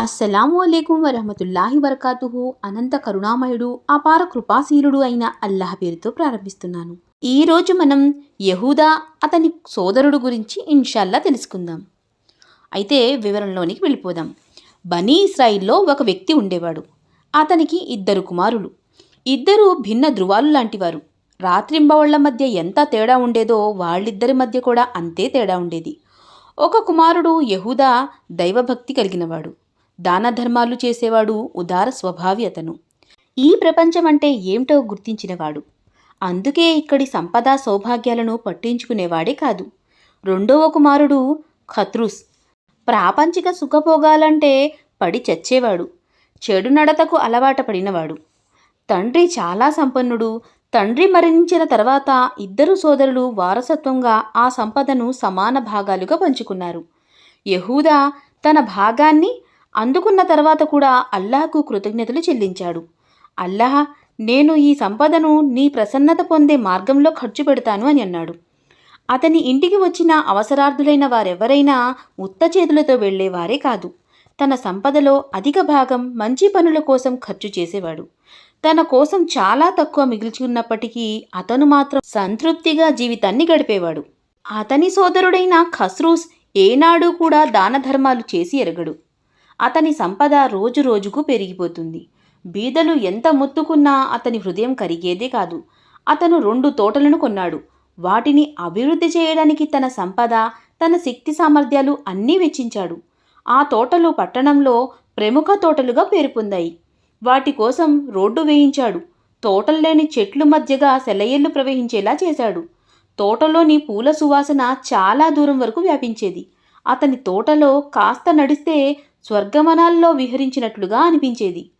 అస్సలాము అలైకుం వరహమతుల్లాహి వరకాతుహు. అనంత కరుణామయుడు అపార కృపాశీలుడు అయిన అల్లాహ్ పేరుతో ప్రారంభిస్తున్నాను. ఈరోజు మనం యహూదా అతని సోదరుడు గురించి ఇన్షాల్లా తెలుసుకుందాం. అయితే వివరంలోనికి వెళ్ళిపోదాం. బనీ ఇస్రాయిల్లో ఒక వ్యక్తి ఉండేవాడు. అతనికి ఇద్దరు కుమారులు. ఇద్దరు భిన్న ధృవాలు లాంటివారు. రాత్రింబవళ్ళ మధ్య ఎంత తేడా ఉండేదో వాళ్ళిద్దరి మధ్య కూడా అంతే తేడా ఉండేది. ఒక కుమారుడు యహూదా దైవభక్తి కలిగినవాడు. దాన ధర్మాలు చేసేవాడు ఉదార స్వభావి అతను. ఈ ప్రపంచం అంటే ఏమిటో గుర్తించినవాడు. అందుకే ఇక్కడి సంపద సౌభాగ్యాలను పట్టించుకునేవాడే కాదు. రెండవ కుమారుడు ఖత్రూస్. ప్రాపంచిక సుఖభోగాలంటే పడి చచ్చేవాడు. చెడు నడతకు అలవాట పడినవాడు. తండ్రి చాలా సంపన్నుడు. తండ్రి మరణించిన తర్వాత ఇద్దరు సోదరులు వారసత్వంగా ఆ సంపదను సమాన భాగాలుగా పంచుకున్నారు. యహూదా తన భాగాన్ని అందుకున్న తర్వాత కూడా అల్లాహకు కృతజ్ఞతలు చెల్లించాడు. అల్లాహ్ నేను ఈ సంపదను నీ ప్రసన్నత పొందే మార్గంలో ఖర్చు పెడతాను అని అన్నాడు. అతని ఇంటికి వచ్చిన అవసరార్థులైన వారెవరైనా ఉత్త చేతులతో వెళ్ళేవారే కాదు. తన సంపదలో అధిక భాగం మంచి పనుల కోసం ఖర్చు చేసేవాడు. తన కోసం చాలా తక్కువ మిగిల్చుకున్నప్పటికీ అతను మాత్రం సంతృప్తిగా జీవితాన్ని గడిపేవాడు. అతని సోదరుడైన ఖస్రూస్ ఏనాడు కూడా దాన ధర్మాలు చేసి ఎరగడు. అతని సంపద రోజు రోజుకు పెరిగిపోతుంది. బీదలు ఎంత మొత్తుకున్నా అతని హృదయం కరిగేదే కాదు. అతను రెండు తోటలను కొన్నాడు. వాటిని అభివృద్ధి చేయడానికి తన సంపద తన శక్తి సామర్థ్యాలు అన్నీ వెచ్చించాడు. ఆ తోటలు పట్టణంలో ప్రముఖ తోటలుగా పేరు పొందాయి వాటి కోసం రోడ్డు వేయించాడు. తోటల్లోని చెట్లు మధ్యగా సెలయేళ్ళు ప్రవహించేలా చేశాడు. తోటలోని పూల సువాసన చాలా దూరం వరకు వ్యాపించేది. అతని తోటలో కాస్త నడిస్తే స్వర్గమనాల్లో విహరించినట్లుగా అనిపించేది.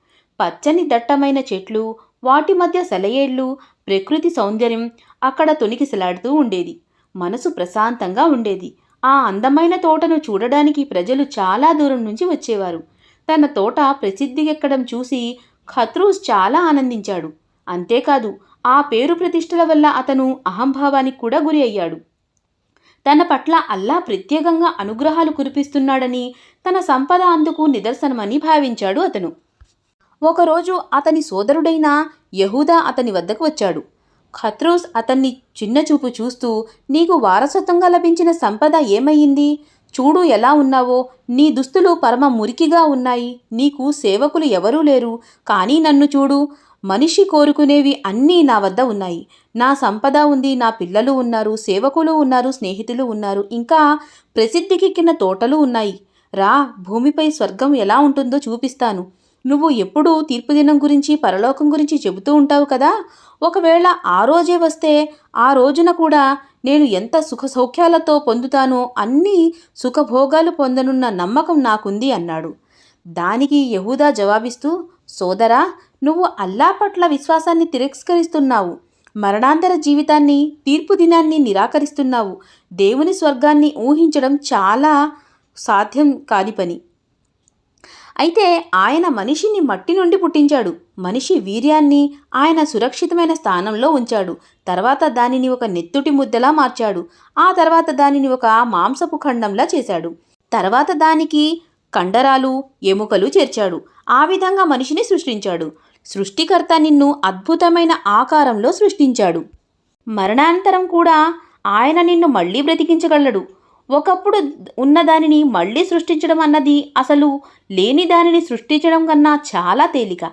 పచ్చని దట్టమైన చెట్లు వాటి మధ్య సెలయేళ్ళు ప్రకృతి సౌందర్యం అక్కడ తొణికిసలాడుతూ ఉండేది. మనసు ప్రశాంతంగా ఉండేది. ఆ అందమైన తోటను చూడడానికి ప్రజలు చాలా దూరం నుంచి వచ్చేవారు. తన తోట ప్రసిద్ధికెక్కడం చూసి ఖత్రూస్ చాలా ఆనందించాడు. అంతేకాదు ఆ పేరు ప్రతిష్టల వల్ల అతను అహంభావానికి కూడా గురి అయ్యాడు. తన పట్ల అల్లా ప్రత్యేకంగా అనుగ్రహాలు కురిపిస్తున్నాడని తన సంపద అందుకు నిదర్శనమని భావించాడు అతను. ఒకరోజు అతని సోదరుడైన యహూదా అతని వద్దకు వచ్చాడు. ఖత్రోస్ అతన్ని చిన్నచూపు చూస్తూ నీకు వారసత్వంగా లభించిన సంపద ఏమయ్యింది? చూడు ఎలా ఉన్నావో. నీ దుస్తులు పరమ మురికిగా ఉన్నాయి. నీకు సేవకులు ఎవరూ లేరు. కానీ నన్ను చూడు. మనిషి కోరుకునేవి అన్నీ నా వద్ద ఉన్నాయి. నా సంపద ఉంది. నా పిల్లలు ఉన్నారు. సేవకులు ఉన్నారు. స్నేహితులు ఉన్నారు. ఇంకా ప్రసిద్ధికెక్కిన తోటలు ఉన్నాయి. రా భూమిపై స్వర్గం ఎలా ఉంటుందో చూపిస్తాను. నువ్వు ఎప్పుడూ తీర్పు దినం గురించి పరలోకం గురించి చెబుతూ ఉంటావు కదా? ఒకవేళ ఆ రోజే వస్తే ఆ రోజున కూడా నేను ఎంత సుఖ సౌఖ్యాలతో పొందుతానో అన్ని సుఖభోగాలు పొందనున్న నమ్మకం నాకుంది అన్నాడు. దానికి యహూదా జవాబిస్తూ సోదరా నువ్వు అల్లా పట్ల విశ్వాసాన్ని తిరస్కరిస్తున్నావు. మరణాంతర జీవితాన్ని తీర్పు దినాన్ని నిరాకరిస్తున్నావు. దేవుని స్వర్గాన్ని ఊహించడం చాలా సాధ్యం కాని పని. అయితే ఆయన మనిషిని మట్టి నుండి పుట్టించాడు. మనిషి వీర్యాన్ని ఆయన సురక్షితమైన స్థానంలో ఉంచాడు. తర్వాత దానిని ఒక నెత్తుటి ముద్దలా మార్చాడు. ఆ తర్వాత దానిని ఒక మాంసపు ఖండంలా చేశాడు. తర్వాత దానికి కండరాలు ఎముకలు చేర్చాడు. ఆ విధంగా మనిషిని సృష్టించాడు. సృష్టికర్త నిన్ను అద్భుతమైన ఆకారంలో సృష్టించాడు. మరణానంతరం కూడా ఆయన నిన్ను మళ్ళీ బ్రతికించగలడు. ఒకప్పుడు ఉన్నదానిని మళ్ళీ సృష్టించడం అన్నది అసలు లేని దానిని సృష్టించడం కన్నా చాలా తేలిక.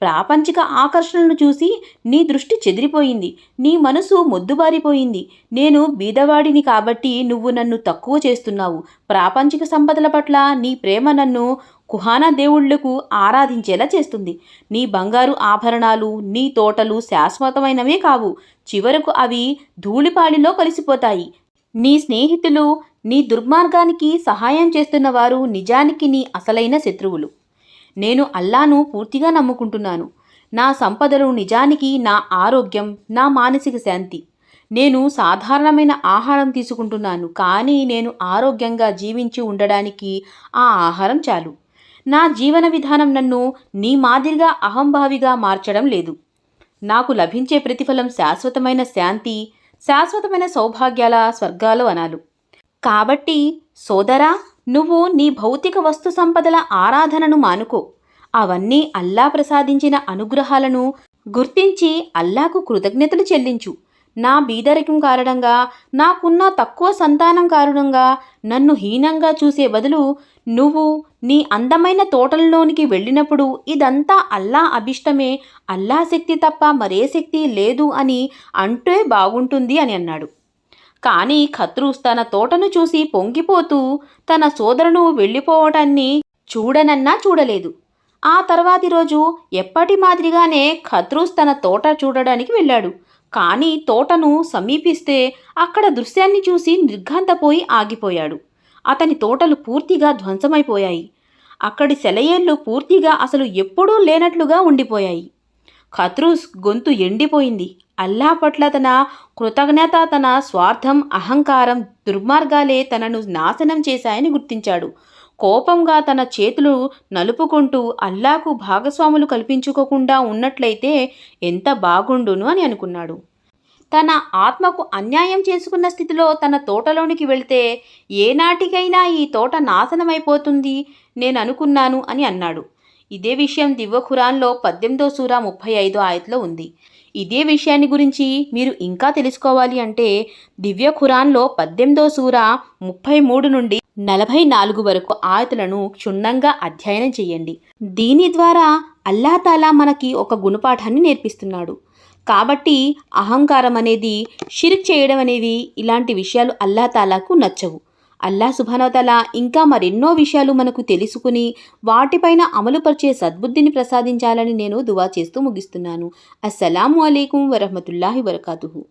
ప్రాపంచిక ఆకర్షణలను చూసి నీ దృష్టి చెదిరిపోయింది నీ మనసు మొద్దుబారిపోయింది. నేను బీదవాడిని కాబట్టి నువ్వు నన్ను తక్కువ చేస్తున్నావు. ప్రాపంచిక సంపదల పట్ల నీ ప్రేమ నన్ను కుహానా దేవుళ్ళకు ఆరాధించేలా చేస్తుంది. నీ బంగారు ఆభరణాలు నీ తోటలు శాశ్వతమైనవే కావు. చివరకు అవి ధూళిపాడిలో కలిసిపోతాయి. నీ స్నేహితులు నీ దుర్మార్గానికి సహాయం చేస్తున్న వారు నిజానికి నీ అసలైన శత్రువులు. నేను అల్లాను పూర్తిగా నమ్ముకుంటున్నాను. నా సంపదలు నిజానికి నా ఆరోగ్యం నా మానసిక శాంతి. నేను సాధారణమైన ఆహారం తీసుకుంటున్నాను కానీ నేను ఆరోగ్యంగా జీవించి ఉండడానికి ఆ ఆహారం చాలు. నా జీవన విధానం నన్ను నీ మాదిరిగా అహంభావిగా మార్చడం లేదు. నాకు లభించే ప్రతిఫలం శాశ్వతమైన శాంతి శాశ్వతమైన సౌభాగ్యాల స్వర్గాలు అనాలు. కాబట్టి సోదరా నువ్వు నీ భౌతిక వస్తు సంపదల ఆరాధనను మానుకో. అవన్నీ అల్లా ప్రసాదించిన అనుగ్రహాలను గుర్తించి అల్లాకు కృతజ్ఞతలు చెల్లించు. నా బీదరికం కారణంగా నాకున్న తక్కువ సంతానం కారణంగా నన్ను హీనంగా చూసే బదులు నువ్వు నీ అందమైన తోటల్లోనికి వెళ్ళినప్పుడు ఇదంతా అల్లా అభిష్టమే అల్లా శక్తి తప్ప మరే శక్తి లేదు అని అంటే బాగుంటుంది అని అన్నాడు. కానీ ఖత్రూస్ తన తోటను చూసి పొంగిపోతూ తన సోదరును వెళ్ళిపోవటాన్ని చూడనన్నా చూడలేదు. ఆ తర్వాతి రోజు ఎప్పటి మాదిరిగానే ఖత్రూస్ తన తోట చూడడానికి వెళ్ళాడు. కానీ తోటను సమీపిస్తే అక్కడ దృశ్యాన్ని చూసి నిర్ఘాంతపోయి ఆగిపోయాడు. అతని తోటలు పూర్తిగా ధ్వంసమైపోయాయి. అక్కడి సెలయేళ్ళు పూర్తిగా అసలు ఎప్పుడూ లేనట్లుగా ఉండిపోయాయి. ఖత్రూస్ గొంతు ఎండిపోయింది. అల్లా పట్ల తన కృతజ్ఞత తన స్వార్థం అహంకారం దుర్మార్గాలే తనను నాశనం చేశాయని గుర్తించాడు. కోపంగా తన చేతులు నలుపుకుంటూ అల్లాకు భాగస్వాములు కల్పించుకోకుండా ఉన్నట్లయితే ఎంత బాగుండును అని అనుకున్నాడు. తన ఆత్మకు అన్యాయం చేసుకున్న స్థితిలో తన తోటలోనికి వెళితే ఏనాటికైనా ఈ తోట నాశనమైపోతుంది నేను అనుకున్నాను అని అన్నాడు. ఇదే విషయం దివ్య ఖురాన్లో పద్దెనిమిదో సూరా ముప్పై ఐదో ఆయతలో ఉంది. ఇదే విషయాన్ని గురించి మీరు ఇంకా తెలుసుకోవాలి అంటే దివ్య ఖురాన్లో పద్దెనిమిదో సూర ముప్పై మూడు నుండి నలభై నాలుగు వరకు ఆయతులను క్షుణ్ణంగా అధ్యయనం చేయండి. దీని ద్వారా అల్లాతాలా మనకి ఒక గుణపాఠాన్ని నేర్పిస్తున్నాడు. కాబట్టి అహంకారం అనేది షిరిక్ చేయడం అనేవి ఇలాంటి విషయాలు అల్లాతాలాకు నచ్చవు. అల్లా సుభానోతల ఇంకా మరెన్నో విషయాలు మనకు తెలుసుకుని వాటిపైన అమలుపరిచే సద్బుద్ధిని ప్రసాదించాలని నేను దువా చేస్తూ ముగిస్తున్నాను. అస్సలాము అలైకుం వరహమతుల్లాహి వరకాతుహు.